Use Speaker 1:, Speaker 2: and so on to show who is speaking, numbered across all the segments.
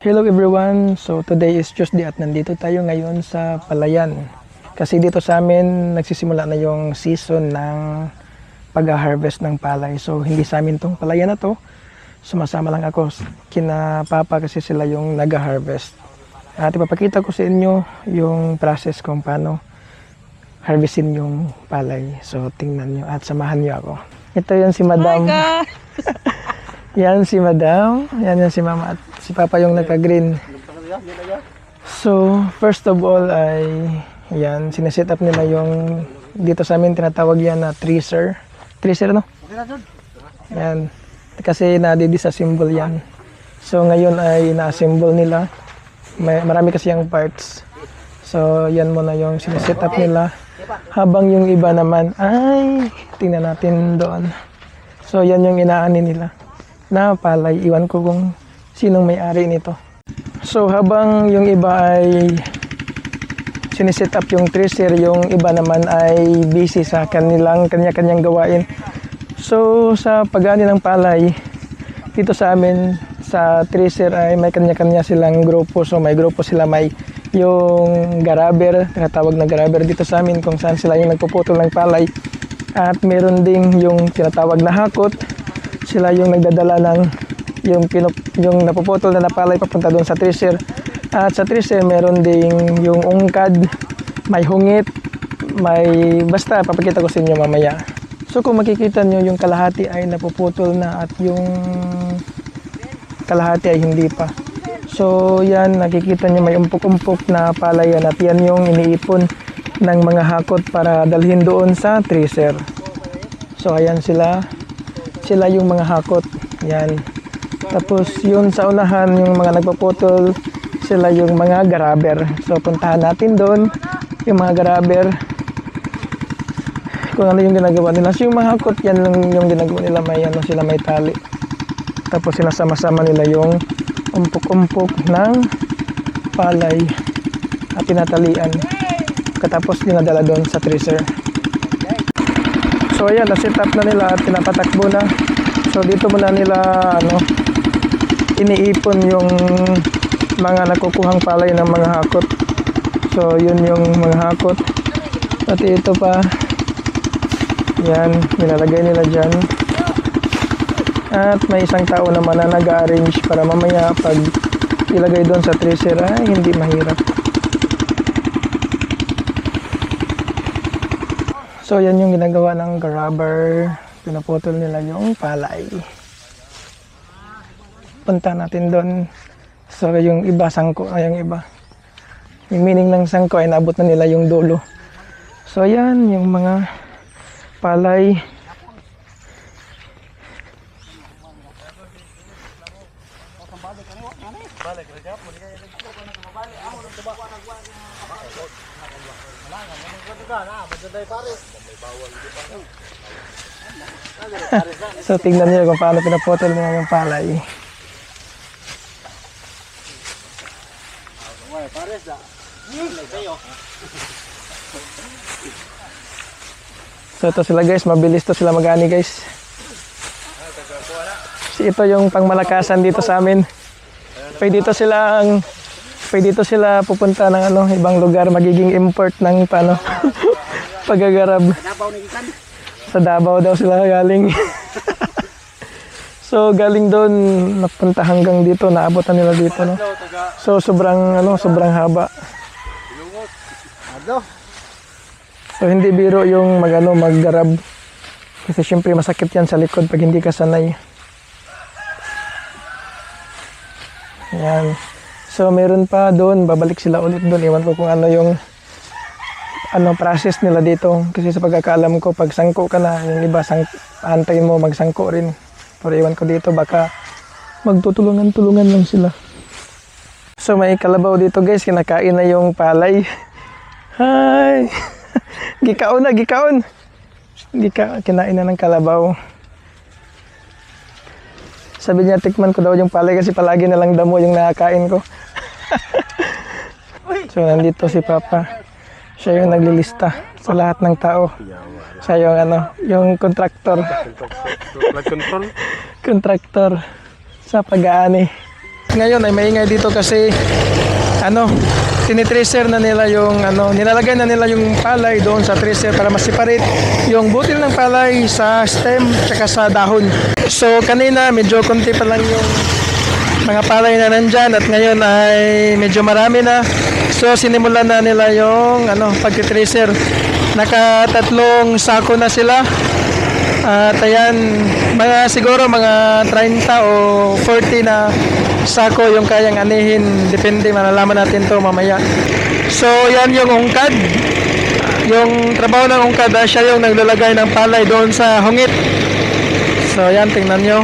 Speaker 1: Hello everyone! So today is Tuesday at nandito tayo ngayon sa Palayan. Kasi dito sa amin nagsisimula na yung season ng pag-harvest ng palay. So hindi sa amin tong palayan na to. Sumasama lang ako kina papa kasi sila yung nag-harvest. At ipapakita ko sa inyo yung process kung paano harvestin yung palay. So tingnan nyo at samahan nyo ako. Ito yun si Madam. Yan si Madam. Yan yan si Mama at si Papa yung nagka-green. So, first of all ay yan, sineset up nila yung dito sa amin tinatawag yan na tracer. Tracer no? Yan. Kasi nadi-disassemble yan. So, ngayon ay na-assemble nila. May, marami kasi yung parts. So, yan muna yung sineset up nila. Habang yung iba naman ay tingnan natin doon. So, yan yung inaani nila na palay. Iwan ko kung sinong may-ari nito. So habang yung iba ay siniset up yung tracer, yung iba naman ay busy sa kanilang kanya-kanyang gawain. So sa pagani ng palay, dito sa amin sa tracer ay may kanya-kanya silang grupo. So may grupo sila, may yung garaber, tinatawag na garaber dito sa amin kung saan sila yung nagpuputol ng palay. At meron ding yung tinatawag na hakot, sila yung nagdadala ng yung pinup, yung napuputol na napalay papunta doon sa tracer. At sa tracer meron ding yung ungkad, may hungit, may basta papakita ko sa inyo mamaya. So kung makikita nyo yung kalahati ay napuputol na at yung kalahati ay hindi pa. So yan nakikita nyo may umpok-umpok na palay yan at yan yung iniipon ng mga hakot para dalhin doon sa tracer. So ayan sila, sila yung mga hakot. Yan. Tapos yun sa unahan, yung mga nagpaputol, sila yung mga garaber. So puntahan natin doon, yung mga garaber. Kung ano yung ginagawa nila. So yung mga hakot, yan lang yung ginagawa nila. May ano sila, may tali. Tapos sinasama-sama nila yung umpok-umpok ng palay at tinatalian. Katapos dinadala doon sa tracer. So ayan, na-set up na nila at pinapatakbo na. So dito muna nila ano iniipon yung mga nakukuhang palay ng mga hakot. So yun yung mga hakot. At ito pa yan, nilalagay nila dyan. At may isang tao naman na nag-arrange para mamaya pag ilagay doon sa tracer ay hindi mahirap. So yan yung ginagawa ng grabber. Pinaputol nila yung palay. Punta natin doon. So yung iba sangko ay yung iba. Yung meaning ng sangko ay naabot na nila yung dulo. So yan yung mga palay. So tingnan niyo kung paano pinaputol yung palay. So ito sila guys, mabilis to sila magani guys. Si ito yung pangmalakasan dito sa amin. Pwede dito sila ang pwede dito sila pupunta ng ano, ibang lugar, magiging import ng paano pagagarab. Sa Davao daw sila galing. so galing doon napunta hanggang dito, naabot na nila dito no. So sobrang ano, sobrang haba. So hindi biro yung magano maggarab. Kasi syempre masakit yan sa likod pag hindi ka sanay. Yan. So meron pa doon, babalik sila ulit doon. Iwan ko kung ano yung ano process nila dito. Kasi sa pagkakaalam ko, pag sangko ka na, yung iba sang, antayin mo magsangko rin. Pero iwan ko dito, baka magtutulungan-tulungan lang sila. So may kalabaw dito guys, kinakain na yung palay. Hi! gikaon na, gikaon! Gika, kinain na ng kalabaw. Sabi niya, tikman ko daw yung palay kasi palagi na lang damo yung nakakain ko. so, nandito si Papa. Siya yung naglilista sa lahat ng tao. Siya yung ano, yung contractor.
Speaker 2: Control.
Speaker 1: contractor sa pag-aani. Ngayon ay maingay dito kasi ano, tinitracer na nila yung ano, nilalagay na nila yung palay doon sa tracer para ma-separate yung butil ng palay sa stem tsaka sa dahon. So kanina medyo konti pa lang yung mga palay na nandyan at ngayon ay medyo marami na. So sinimulan na nila yung ano, pagtitracer. Nakatatlong sako na sila. At ayan, mga siguro mga 30 o 40 na sako yung kayang anihin. Depende, malalaman natin to mamaya. So yan yung ungkad. Yung trabaho ng ungkad, ah, siya yung naglalagay ng palay doon sa hungit. So yan, tingnan nyo.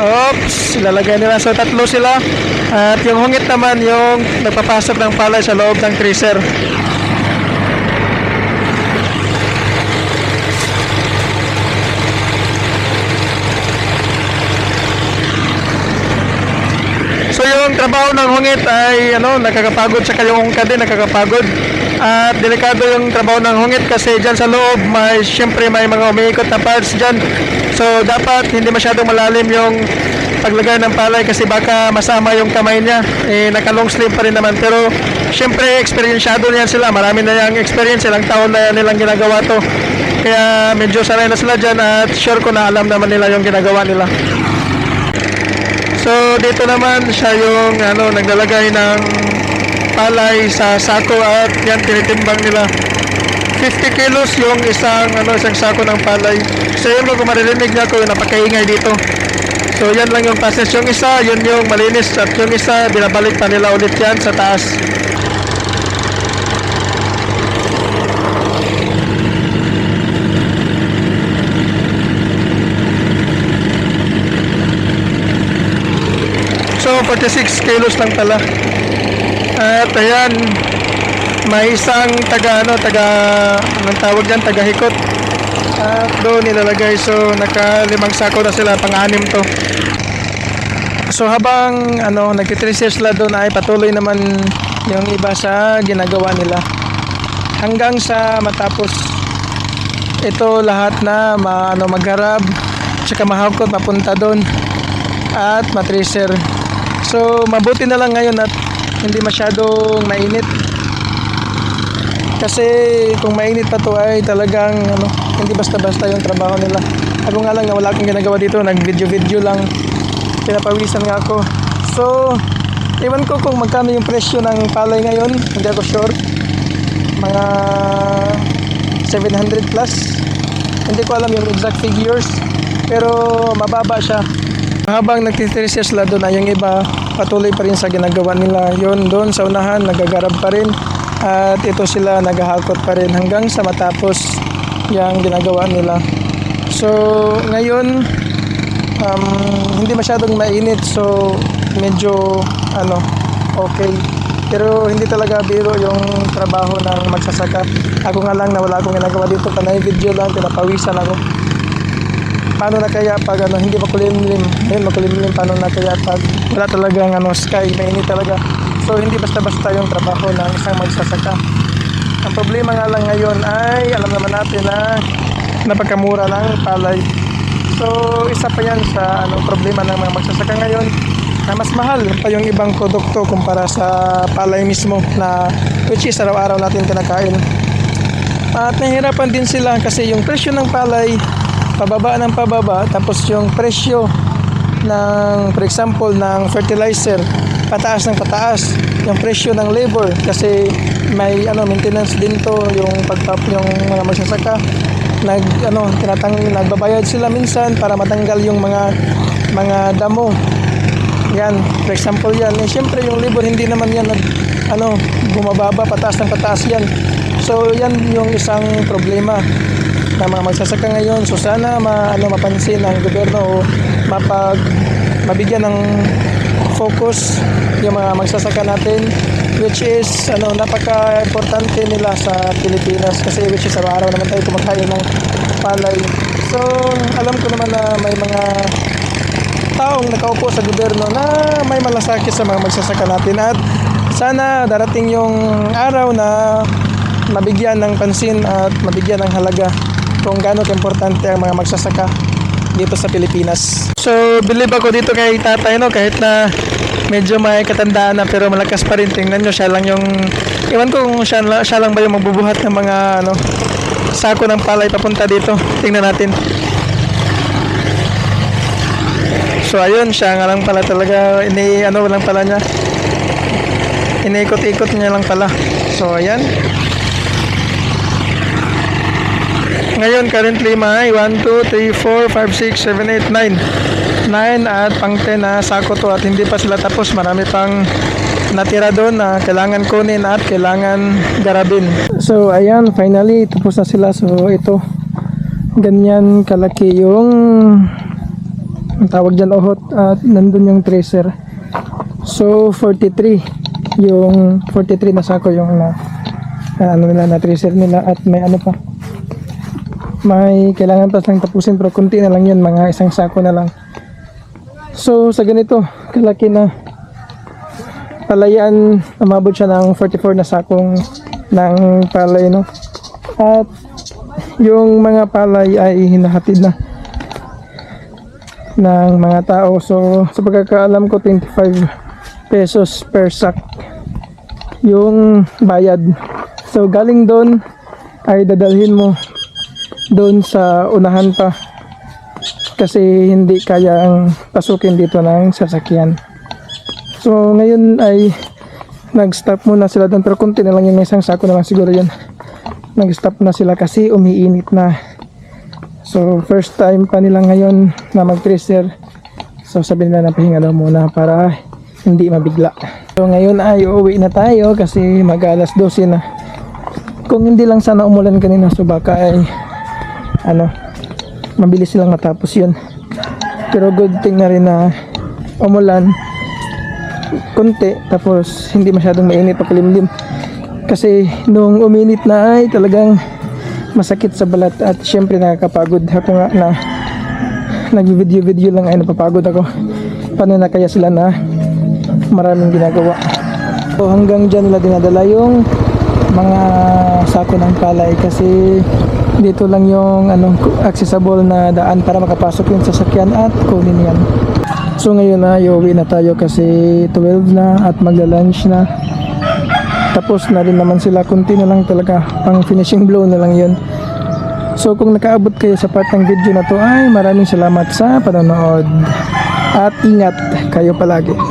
Speaker 1: Oops, ilalagay nila. So tatlo sila. At yung hungit naman yung nagpapasok ng palay sa loob ng tracer. Yung trabaho ng hungit ay ano, nakakapagod sa yung ungkad din nakakapagod. At delikado yung trabaho ng hungit kasi dyan sa loob may syempre may mga umiikot na parts dyan. So dapat hindi masyadong malalim yung paglagay ng palay kasi baka masama yung kamay niya. Eh, naka long sleeve pa rin naman pero syempre eksperyensyado niyan sila. Marami na yung experience, ilang taon na nilang ginagawa to. Kaya medyo sanay na sila dyan at sure ko na alam naman nila yung ginagawa nila. So dito naman siya yung ano naglalagay ng palay sa sako at yan tinitimbang nila. 50 kilos yung isang ano isang sako ng palay. So yun kung maririnig niya ko napakaingay dito. So yan lang yung process. Yung isa, yun yung malinis at yung isa binabalik pa nila ulit yan sa taas. So 46 kilos lang pala. At ayan, may isang taga ano, taga anong tawag diyan, taga hikot. At doon nilalagay so naka limang sako na sila, pang-anim to. So habang ano nagtitrisis sila doon ay patuloy naman yung iba sa ginagawa nila. Hanggang sa matapos ito lahat na ma, ano, magharap tsaka mahawkot mapunta doon at matracer. So mabuti na lang ngayon at hindi masyadong mainit. Kasi kung mainit pa to ay talagang ano, hindi basta-basta yung trabaho nila. Ako nga lang na wala akong ginagawa dito, nag-video-video lang. Pinapawisan nga ako. So, iwan ko kung magkano yung presyo ng palay ngayon. Hindi ako sure. Mga 700 plus. Hindi ko alam yung exact figures. Pero mababa siya. Habang nagtitirisya sila doon ay yung iba patuloy pa rin sa ginagawa nila. Yun doon sa unahan nagagarab pa rin. At ito sila naghahakot pa rin hanggang sa matapos yung ginagawa nila. So ngayon um, hindi masyadong mainit so medyo ano okay pero hindi talaga biro yung trabaho ng magsasaka ako nga lang na wala akong ginagawa dito panay video lang pinapawisan ako paano na kaya pag ano hindi makulimlim? Ayun makulimlim paano na kaya pag wala talagang ano sky? Mainit talaga. So hindi basta-basta yung trabaho ng isang magsasaka. Ang problema nga lang ngayon ay alam naman natin na napakamura ng palay. So, isa pa yan sa ano, problema ng mga magsasaka ngayon na mas mahal pa yung ibang produkto kumpara sa palay mismo na which is araw-araw natin kinakain. At nahihirapan din sila kasi yung presyo ng palay pababa ng pababa tapos yung presyo ng for example ng fertilizer pataas ng pataas. Yung presyo ng labor kasi may ano maintenance din to yung pagtap yung mga magsasaka nag ano tinatang nagbabayad sila minsan para matanggal yung mga mga damo. Yan for example yan. Eh syempre yung labor hindi naman yan nag ano bumababa pataas ng pataas yan. So yan yung isang problema ng mga magsasaka ngayon so sana ma, ano, mapansin ng gobyerno o mapag mabigyan ng focus yung mga magsasaka natin which is ano napaka-importante nila sa Pilipinas kasi which is araw-araw naman tayo kumakain ng palay. So, alam ko naman na may mga taong nakaupo sa gobyerno na may malasakit sa mga magsasaka natin at sana darating yung araw na mabigyan ng pansin at mabigyan ng halaga kung gaano importante ang mga magsasaka dito sa Pilipinas. So, believe ako dito kay tatay, no? Kahit na medyo may katandaan na pero malakas pa rin. Tingnan nyo, siya lang yung... Iwan ko kung siya, siya lang ba yung magbubuhat ng mga ano, sako ng palay papunta dito. Tingnan natin. So ayun, siya nga lang pala talaga, ini ano lang pala niya. Iniikot-ikot niya lang pala. So ayan. Ngayon currently may 1, 2, 3, 4, 5, 6, 7, 8, 9. 9 at pang 10 na sako to at hindi pa sila tapos. Marami pang natira doon na kailangan kunin at kailangan garabin. So ayan, finally tapos na sila. So ito, ganyan kalaki yung tawag dyan ohot at nandun yung tracer so 43 yung 43 na sako yung na ano nila na tracer nila at may ano pa may kailangan pa lang tapusin pero kunti na lang yun mga isang sako na lang so sa ganito kalaki na palayan umabot siya ng 44 na sakong ng palay no at yung mga palay ay hinahatid na ng mga tao. So, sa pagkakaalam ko, 25 pesos per sack yung bayad. So, galing doon ay dadalhin mo doon sa unahan pa kasi hindi kayang pasukin dito ng sasakyan. So, ngayon ay nag-stop muna sila doon pero kunti na lang yung isang sako na lang siguro yun. Nag-stop na sila kasi umiinit na. So, first time pa nila ngayon na mag-tracer. So, sabi nila na pahinga daw muna para hindi mabigla. So, ngayon ay uuwi na tayo kasi mag alas 12 na. Kung hindi lang sana umulan kanina, so baka ay ano, mabilis silang matapos yun. Pero good thing na rin na umulan konti tapos hindi masyadong mainit pa kulimlim kasi nung uminit na ay talagang masakit sa balat at syempre nakakapagod. Ako nga na nag-video-video lang ay napapagod ako. Paano na kaya sila na maraming ginagawa? So hanggang dyan nila dinadala yung mga sako ng palay kasi dito lang yung ano accessible na daan para makapasok yung sasakyan at kunin yan. So ngayon na iuwi na tayo kasi 12 na at magla-lunch na. Tapos na rin naman sila. Kunti na lang talaga. Pang finishing blow na lang yun. So kung nakaabot kayo sa part ng video na to ay maraming salamat sa panonood. At ingat kayo palagi